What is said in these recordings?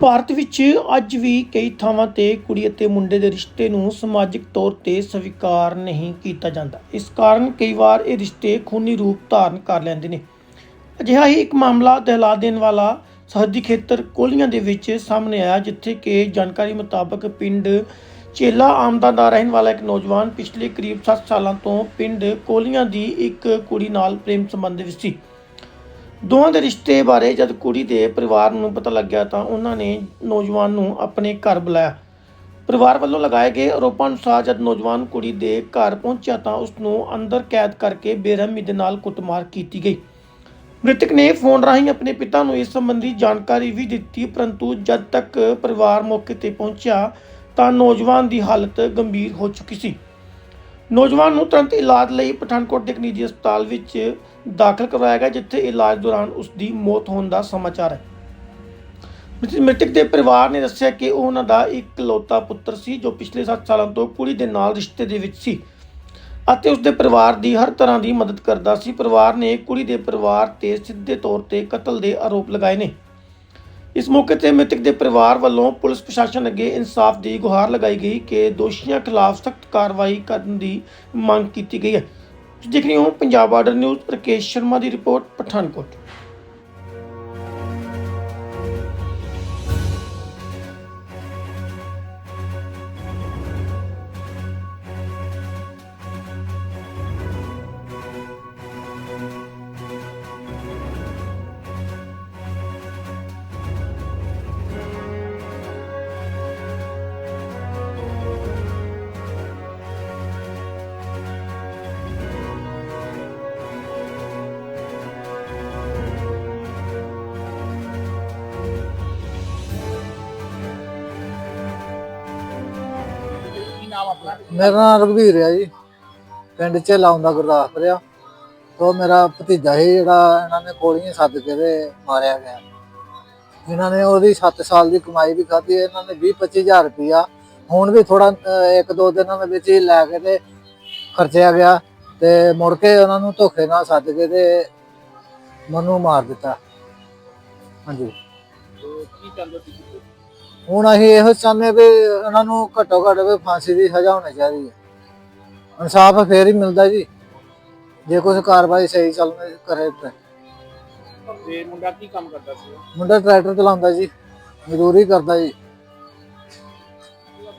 ਭਾਰਤ ਵਿੱਚ ਅੱਜ ਵੀ ਕਈ ਥਾਵਾਂ ਤੇ ਕੁੜੀ ਅਤੇ ਮੁੰਡੇ ਦੇ ਰਿਸ਼ਤੇ ਨੂੰ ਸਮਾਜਿਕ ਤੌਰ ਤੇ ਸਵੀਕਾਰ ਨਹੀਂ ਕੀਤਾ ਜਾਂਦਾ। ਇਸ ਕਾਰਨ ਕਈ ਵਾਰ ਇਹ ਰਿਸ਼ਤੇ ਖੂਨੀ ਰੂਪ ਧਾਰਨ ਕਰ ਲੈਂਦੇ ਨੇ। ਅਜਿਹਾ ਹੀ ਇੱਕ ਮਾਮਲਾ ਦਹਿਲਾ ਦੇਣ ਵਾਲਾ ਸਰਹੱਦੀ ਖੇਤਰ ਕੋਲੀਆਂ ਦੇ ਵਿੱਚ ਸਾਹਮਣੇ ਆਇਆ, ਜਿੱਥੇ ਕਿ ਜਾਣਕਾਰੀ ਮੁਤਾਬਕ ਪਿੰਡ ਚੇਲਾ ਆਮਦਾਂ ਦਾ ਰਹਿਣ ਵਾਲਾ ਇੱਕ ਨੌਜਵਾਨ ਪਿਛਲੇ ਕਰੀਬ 7 ਸਾਲਾਂ ਤੋਂ ਪਿੰਡ ਕੋਲੀਆਂ ਦੀ ਇੱਕ ਕੁੜੀ ਨਾਲ ਪ੍ਰੇਮ ਸੰਬੰਧ ਵਿੱਚ ਸੀ। ਦੋਵਾਂ ਦੇ ਰਿਸ਼ਤੇ ਬਾਰੇ ਜਦ ਕੁੜੀ ਦੇ ਪਰਿਵਾਰ ਨੂੰ ਪਤਾ ਲੱਗਿਆ ਤਾਂ ਉਹਨਾਂ ਨੇ ਨੌਜਵਾਨ ਨੂੰ ਆਪਣੇ ਘਰ ਬੁਲਾਇਆ। ਪਰਿਵਾਰ ਵੱਲੋਂ ਲਗਾਏ ਗਏ ਆਰੋਪਾਂ ਅਨੁਸਾਰ ਜਦ ਨੌਜਵਾਨ ਕੁੜੀ ਦੇ ਘਰ ਪਹੁੰਚਿਆ ਤਾਂ ਉਸ ਨੂੰ ਅੰਦਰ ਕੈਦ ਕਰਕੇ ਬੇਰਹਿਮੀ ਦੇ ਨਾਲ ਕੁੱਟਮਾਰ ਕੀਤੀ ਗਈ। ਮ੍ਰਿਤਕ ਨੇ ਫੋਨ ਰਾਹੀਂ ਆਪਣੇ ਪਿਤਾ ਨੂੰ ਇਸ ਸੰਬੰਧੀ ਜਾਣਕਾਰੀ ਵੀ ਦਿੱਤੀ, ਪਰੰਤੂ ਜਦ ਤੱਕ ਪਰਿਵਾਰ ਮੌਕੇ ਤੇ ਪਹੁੰਚਿਆ ਤਾਂ ਨੌਜਵਾਨ ਦੀ ਹਾਲਤ ਗੰਭੀਰ ਹੋ ਚੁੱਕੀ ਸੀ। ਨੌਜਵਾਨ ਨੂੰ ਤੁਰੰਤ ਇਲਾਜ ਲਈ ਪਠਾਨਕੋਟ ਦੇ ਇੱਕ ਨਿੱਜੀ ਹਸਪਤਾਲ ਵਿੱਚ ਦਾਖਲ ਕਰਵਾਇਆ ਗਿਆ, ਜਿੱਥੇ ਇਲਾਜ ਦੌਰਾਨ ਉਸ ਦੀ ਮੌਤ ਹੋਣ ਦਾ ਸਮਾਚਾਰ ਹੈ। ਮ੍ਰਿਤਕ ਦੇ ਪਰਿਵਾਰ ਨੇ ਦੱਸਿਆ ਕਿ ਉਹਨਾਂ ਦਾ ਇਕਲੌਤਾ ਪੁੱਤਰ ਸੀ, ਜੋ ਪਿਛਲੇ 7 ਸਾਲਾਂ ਤੋਂ ਕੁੜੀ ਦੇ ਨਾਲ ਰਿਸ਼ਤੇ ਦੇ ਵਿੱਚ ਸੀ ਅਤੇ ਉਸ ਦੇ ਪਰਿਵਾਰ ਦੀ ਹਰ ਤਰ੍ਹਾਂ ਦੀ ਮਦਦ ਕਰਦਾ ਸੀ। ਪਰਿਵਾਰ ਨੇ ਕੁੜੀ ਦੇ ਪਰਿਵਾਰ ਤੇ ਸਿੱਧੇ ਤੌਰ ਤੇ ਕਤਲ ਦੇ ਆਰੋਪ ਲਗਾਏ ਨੇ। ਇਸ ਮੌਕੇ ਤੇ ਮ੍ਰਿਤਕ ਦੇ ਪਰਿਵਾਰ ਵੱਲੋਂ ਪੁਲਿਸ ਪ੍ਰਸ਼ਾਸਨ ਅੱਗੇ ਇਨਸਾਫ ਦੀ ਗੁਹਾਰ ਲਗਾਈ ਗਈ ਕਿ ਦੋਸ਼ੀਆਂ ਖਿਲਾਫ ਸਖਤ ਕਾਰਵਾਈ ਕਰਨ ਦੀ ਮੰਗ ਕੀਤੀ ਗਈ ਹੈ। ਦੇਖ ਰਹੇ ਹੋ ਪੰਜਾਬ ਆਰਡਰ ਨਿਊਜ਼ ਪ੍ਰਕੇਸ਼ ਸ਼ਰਮਾ ਦੀ ਰਿਪੋਰਟ ਪਠਾਨਕੋਟ। ਆਪਣਾ ਮੇਰਾ ਨਾਮ ਰਘਵੀਰ ਹੈ ਜੀ। ਪਿੰਡ ਚ ਲਾਉਂਦਾ ਗੁਰਦਾਸਪੁਰ ਆ ਤੋਂ ਮੇਰਾ ਭਤੀਜਾ ਸੀ ਜਿਹੜਾ ਇਹਨਾਂ ਨੇ ਗੋਲੀਆਂ ਸੱਦ ਕੇ ਤੇ ਮਾਰਿਆ ਗਿਆ। ਇਹਨਾਂ ਨੇ ਉਹਦੀ 7 ਸਾਲ ਦੀ ਕਮਾਈ ਵੀ ਖਾਧੀ ਇਹਨਾਂ ਨੇ 20 25000 ਰੁਪਇਆ। ਹੁਣ ਵੀ ਥੋੜਾ ਇੱਕ ਦੋ ਦਿਨਾਂ ਦੇ ਵਿੱਚ ਹੀ ਲੈ ਕੇ ਤੇ ਖਰਚਿਆ ਗਿਆ। ਤੇ ਮੁੜ ਕੇ ਉਹਨਾਂ ਨੂੰ ਧੋਖੇ ਨਾਲ ਸੱਦ ਕੇ ਤੇ ਮਨੂੰ ਮਾਰ ਦਿੱਤਾ। ਹਾਂਜੀ। ਕੀ ਚਾਹੁੰਦੇ ਹੋ ਹੁਣ ਅਸੀਂ ਇਹੋ ਚਾਹੁੰਦੇ ਵੀ ਉਹਨਾਂ ਨੂੰ ਘੱਟੋ ਘੱਟ ਵੀ ਫਾਂਸੀ ਦੀ ਸਜ਼ਾ ਹੋਣੀ ਚਾਹੀਦੀ ਹੈ। ਇਨਸਾਫ ਫੇਰ ਹੀ ਮਿਲਦਾ ਜੀ। ਜੇ ਕੋਈ ਕਾਰਵਾਈ ਸਹੀ ਚੱਲ ਕਰੇ ਤਾਂ। ਤੇ ਮੁੰਡਾ ਕੀ ਕੰਮ ਕਰਦਾ ਸੀ? ਮੁੰਡਾ ਟਰੈਕਟਰ ਚਲਾਉਂਦਾ ਜੀ। ਮਜ਼ਦੂਰੀ ਕਰਦਾ ਜੀ।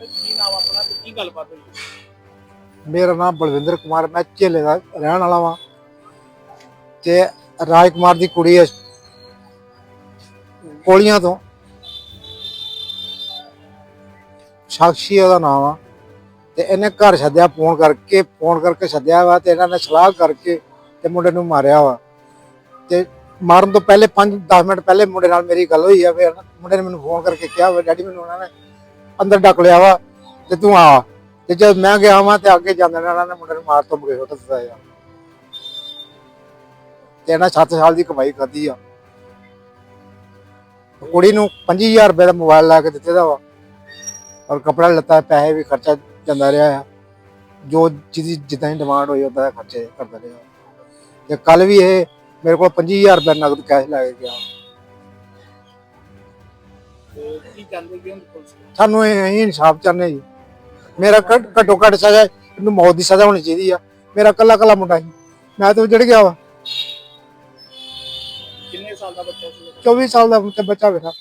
ਕੀ ਨਾਮ ਆਪਣਾ ਤੇ ਕੀ ਗੱਲਬਾਤ ਹੋਈ? ਮੇਰਾ ਨਾਮ ਬਲਵਿੰਦਰ ਕੁਮਾਰ ਮੈਂ ਝੇਲੇ ਦਾ ਰਹਿਣ ਵਾਲਾ ਵਾਂ। ਤੇ ਰਾਜ ਕੁਮਾਰ ਦੀ ਕੁੜੀ ਹੈ। ਕੋਲੀਆਂ ਤੋਂ। ਸਾਕਸ਼ੀ ਉਹਦਾ ਨਾਮ ਆ। ਤੇ ਇਹਨੇ ਘਰ ਛੱਡਿਆ ਫੋਨ ਕਰਕੇ ਫੋਨ ਕਰਕੇ ਛੱਡਿਆ ਵਾ ਤੇ ਇਹਨਾਂ ਨੇ ਸਲਾਹ ਕਰਕੇ ਤੇ ਮੁੰਡੇ ਨੂੰ ਮਾਰਿਆ ਵਾ। ਤੇ ਮਾਰਨ ਤੋਂ ਪਹਿਲੇ 5-10 ਮਿੰਟ ਪਹਿਲੇ ਮੁੰਡੇ ਨਾਲ ਮੇਰੀ ਗੱਲ ਹੋਈ ਆ, ਫਿਰ ਮੁੰਡੇ ਨੇ ਮੈਨੂੰ ਫੋਨ ਕਰਕੇ ਕਿਹਾ ਵਾ ਡੈਡੀ ਮੈਨੂੰ ਉਹਨਾਂ ਨੇ ਅੰਦਰ ਡੱਕ ਲਿਆ ਵਾ ਤੇ ਤੂੰ ਆ। ਤੇ ਜਦ ਮੈਂ ਗਿਆ ਵਾਂ ਤੇ ਅੱਗੇ ਜਾਂਦੇ ਨੇ ਉਹਨਾਂ ਨੇ ਮੁੰਡੇ ਨੂੰ ਮਾਰ ਤੋਂ ਮੁਕੇ ਸੁੱਟ ਦਿੱਤਾ ਆ ਤੇ ਇਹਨਾਂ 7 ਸਾਲ ਦੀ ਕਮਾਈ ਖਾਧੀ ਆ। ਕੁੜੀ ਨੂੰ 25000 ਰੁਪਏ ਦਾ ਮੋਬਾਈਲ ਲਾ ਕੇ ਦਿੱਤੇ ਦਾ ਵਾ। ਔਰ ਕਪੜਾ ਲੱਤਾ ਪੈਸੇ ਵੀ ਖਰਚਾ ਜਾਂਦਾ ਰਿਹਾ ਆ। ਜੋ ਜਿਹਦੀ ਜਿੱਦਾਂ ਦੀ ਡਿਮਾਂਡ ਹੋਈ ਉਦਾਂ ਖਰਚੇ ਕਰਦਾ ਰਿਹਾ। ਤੇ ਕੱਲ ਵੀ ਇਹ ਮੇਰੇ ਕੋਲ 25000 ਰੁਪਏ ਨਗਦ ਕੈਸ਼ ਲੈ ਕੇ ਗਿਆ। ਕੀ ਚਾਹੁੰਦੇ ਕਿ ਪੁਲਿਸ? ਸਾਨੂੰ ਇਹ ਇਨਸਾਫ ਚਾਹੁੰਦੇ ਜੀ। ਮੇਰਾ ਘੱਟ- ਘੱਟੋ ਸਜ਼ਾ ਇਹਨੂੰ ਮੌਤ ਦੀ ਸਜ਼ਾ ਹੋਣੀ ਚਾਹੀਦੀ ਆ। ਮੇਰਾ ਕੱਲਾ ਕੱਲਾ ਮੁੰਡਾ ਸੀ ਮੈਂ ਤਾਂ ਉਜੜ ਗਿਆ ਵਾ। ਕਿੰਨੇ ਸਾਲ ਦਾ ਬੱਚਾ ਸੀ? 24 ਸਾਲ ਦਾ ਬੱਚਾ ਵੇਖਾ